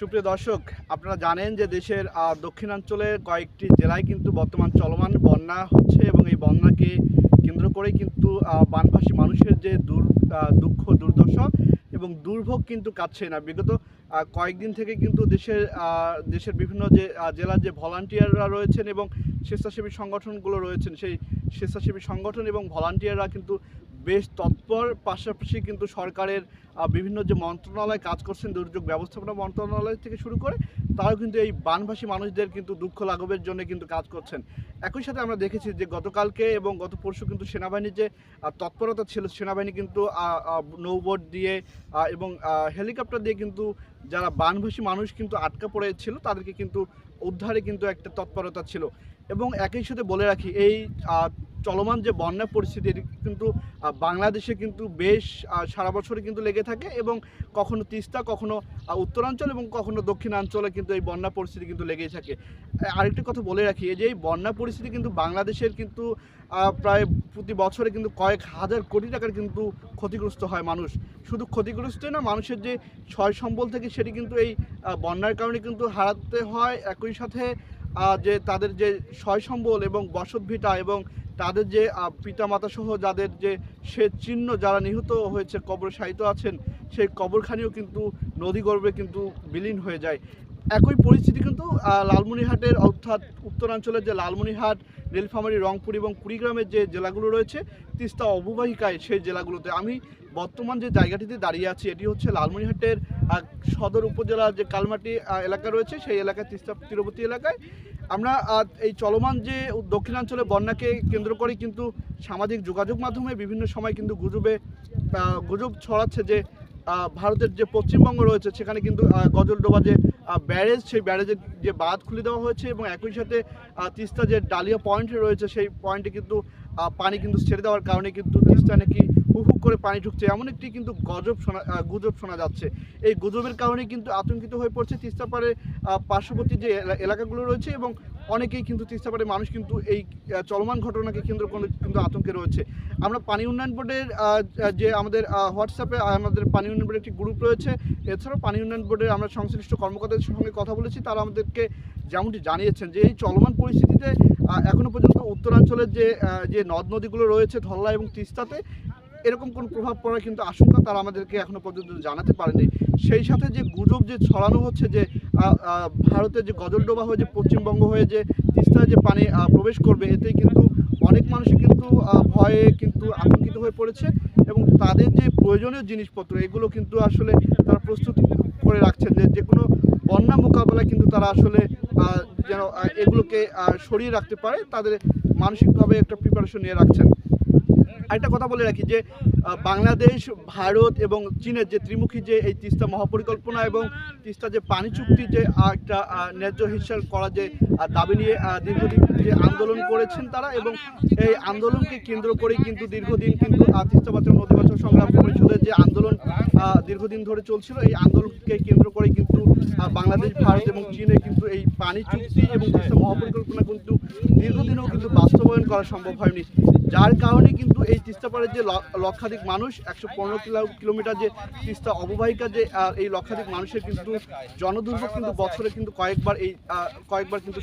সুপ্রিয় দর্শক, আপনারা জানেন যে দেশের দক্ষিণাঞ্চলের কয়েকটি জেলায় কিন্তু বর্তমান চলমান বন্যা হচ্ছে এবং এই বন্যাকে কেন্দ্র করেই কিন্তু বানভাসী মানুষের যে দুর দুঃখ, দুর্দশা এবং দুর্ভোগ কিন্তু কাটছে না। বিগত কয়েকদিন থেকে কিন্তু দেশের দেশের বিভিন্ন যে জেলার যে ভলান্টিয়াররা রয়েছেন এবং স্বেচ্ছাসেবী সংগঠনগুলো রয়েছেন, সেই স্বেচ্ছাসেবী সংগঠন এবং ভলান্টিয়াররা কিন্তু বেশ তৎপর, পাশাপাশি কিন্তু সরকারের বিভিন্ন যে মন্ত্রণালয় কাজ করছেন, দুর্যোগ ব্যবস্থাপনা মন্ত্রণালয় থেকে শুরু করে, তারাও কিন্তু এই বানভাসী মানুষদের কিন্তু দুঃখ লাঘবের জন্য কিন্তু কাজ করছেন। একই সাথে আমরা দেখেছি যে গতকালকে এবং গত পরশু কিন্তু সেনাবাহিনীর যে তৎপরতা ছিল, সেনাবাহিনী কিন্তু নৌবোট দিয়ে এবং হেলিকপ্টার দিয়ে কিন্তু যারা বানভাসী মানুষ কিন্তু আটকা পড়েছিল, তাদেরকে কিন্তু উদ্ধারে কিন্তু একটা তৎপরতা ছিল। এবং একই সাথে বলে রাখি, এই চলমান যে বন্যা পরিস্থিতি কিন্তু বাংলাদেশে কিন্তু বেশ সারা বছরই কিন্তু লেগে থাকে এবং কখনো তিস্তা, কখনো উত্তরাঞ্চল এবং কখনো দক্ষিণাঞ্চলে কিন্তু এই বন্যা পরিস্থিতি কিন্তু লেগেই থাকে। আরেকটি কথা বলে রাখি, এই যে এই বন্যা পরিস্থিতি কিন্তু বাংলাদেশের কিন্তু প্রায় প্রতি বছরে কিন্তু কয়েক হাজার কোটি টাকার কিন্তু ক্ষতিগ্রস্ত হয় মানুষ। শুধু ক্ষতিগ্রস্তই না, মানুষের যে ছয় সম্বল থেকে সেটি কিন্তু এই বন্যার কারণে কিন্তু হারাতে হয়। একই সাথে যে তাদের যে সয় সম্বল এবং বসতভিটা এবং তাদের যে পিতা পিতামাতা সহ যাদের যে সে চিহ্ন যারা নিহত হয়েছে কবর সাহিত্য আছেন, সেই কবরখানিও কিন্তু নদীগর্ভে কিন্তু বিলীন হয়ে যায়। একই পরিস্থিতি কিন্তু লালমনিরহাটের অর্থাৎ উত্তরাঞ্চলের যে লালমনিরহাট, নীলফামারী, রংপুর এবং কুড়িগ্রামের যে জেলাগুলো রয়েছে, তিস্তা অববাহিকায় সেই জেলাগুলোতে। আমি বর্তমান যে জায়গাটিতে দাঁড়িয়ে আছি, এটি হচ্ছে লালমনিরহাটের সদর উপজেলার যে কালমাটি এলাকা রয়েছে, সেই এলাকায়, তিস্তা তীরবর্তী এলাকায়। আমরা এই চলমান যে দক্ষিণাঞ্চলে বন্যাকে কেন্দ্র করে কিন্তু সামাজিক যোগাযোগ মাধ্যমে বিভিন্ন সময় কিন্তু গুজবে গুজব ছড়াচ্ছে যে ভারতের যে পশ্চিমবঙ্গ রয়েছে, সেখানে কিন্তু গজলডোবা যে ব্যারেজ, সেই ব্যারেজের যে বাঁধ খুলে দেওয়া হয়েছে এবং একই সাথে তিস্তা যে ডালিয়া পয়েন্ট রয়েছে, সেই পয়েন্টে কিন্তু পানি কিন্তু ছেড়ে দেওয়ার কারণে কিন্তু তিস্তা নাকি হু করে পানি ঢুকছে। এমন একটি কিন্তু গজব শোনা গুজব শোনা যাচ্ছে। এই গুজবের কারণে কিন্তু আতঙ্কিত হয়ে পড়ছে তিস্তা পাড়ে পার্শ্ববর্তী যে এলা- এলাকাগুলো রয়েছে এবং অনেকেই কিন্তু তিস্তা পাড়ে মানুষ কিন্তু এই চলমান ঘটনাকে কেন্দ্র করে কিন্তু আতঙ্কে রয়েছে। আমরা পানি উন্নয়ন বোর্ডের যে আমাদের হোয়াটসঅ্যাপে আমাদের পানি উন্নয়ন বোর্ডের একটি গ্রুপ রয়েছে, এছাড়াও পানি উন্নয়ন বোর্ডের আমরা সংশ্লিষ্ট কর্মকর্তাদের সঙ্গে কথা বলেছি, তারা আমাদেরকে যেমনটি জানিয়েছেন যে এই চলমান পরিস্থিতিতে এখনও পর্যন্ত উত্তরাঞ্চলের যে যে নদ নদীগুলো রয়েছে ধল্লা এবং তিস্তাতে এরকম কোনো প্রভাব পড়ার কিন্তু আশঙ্কা তারা আমাদেরকে এখনও পর্যন্ত জানাতে পারেনি। সেই সাথে যে গুজব যে ছড়ানো হচ্ছে যে ভারতের যে গজলডোবা হয়ে যে পশ্চিমবঙ্গ হয়ে যে তিস্তায় যে পানি প্রবেশ করবে এতে কিন্তু অনেক মানুষই কিন্তু ভয়ে কিন্তু আতঙ্কিত হয়ে পড়েছে এবং তাদের যে প্রয়োজনীয় জিনিসপত্র, এগুলো কিন্তু আসলে তারা প্রস্তুত করে রাখছেন যে যে কোনো বন্যা মোকাবেলায় কিন্তু তারা আসলে যেন এগুলোকে সরিয়ে রাখতে পারে, তাদের মানসিকভাবে একটা প্রিপারেশন নিয়ে রাখছেন। আরেকটা কথা বলে রাখি যে বাংলাদেশ, ভারত এবং চীনের যে ত্রিমুখী যে এই তিস্তা মহাপরিকল্পনা এবং তিস্তা যে পানি চুক্তি যে একটা ন্যায্য হিসাব করা যে দাবি নিয়ে দীর্ঘদিন যে আন্দোলন করেছেন তারা এবং এই আন্দোলনকে কেন্দ্র করে কিন্তু দীর্ঘদিন কিন্তু তিস্তা বাঁচানো নদী সংগ্রাম পরিষদের যে আন্দোলন দীর্ঘদিন ধরে চলছিল। এই আন্দোলনকে কেন্দ্র করে কিন্তু বাংলাদেশ, ভারত এবং চীনে কিন্তু এই পানি চুক্তি এবং মহাপরিকল্পনা কিন্তু দীর্ঘদিনেও কিন্তু বাস্তবায়ন করা সম্ভব হয়নি। যার কারণে কিন্তু এই তিস্তাপাড়ের যে লক্ষাধিক মানুষ, একশো পনেরো কিলো- কিলোমিটার যে তিস্তা অববাহিকা যে এই লক্ষাধিক মানুষের কিন্তু জনদুর্ভোগ কিন্তু বছরে কিন্তু কয়েকবার এই কয়েকবার কিন্তু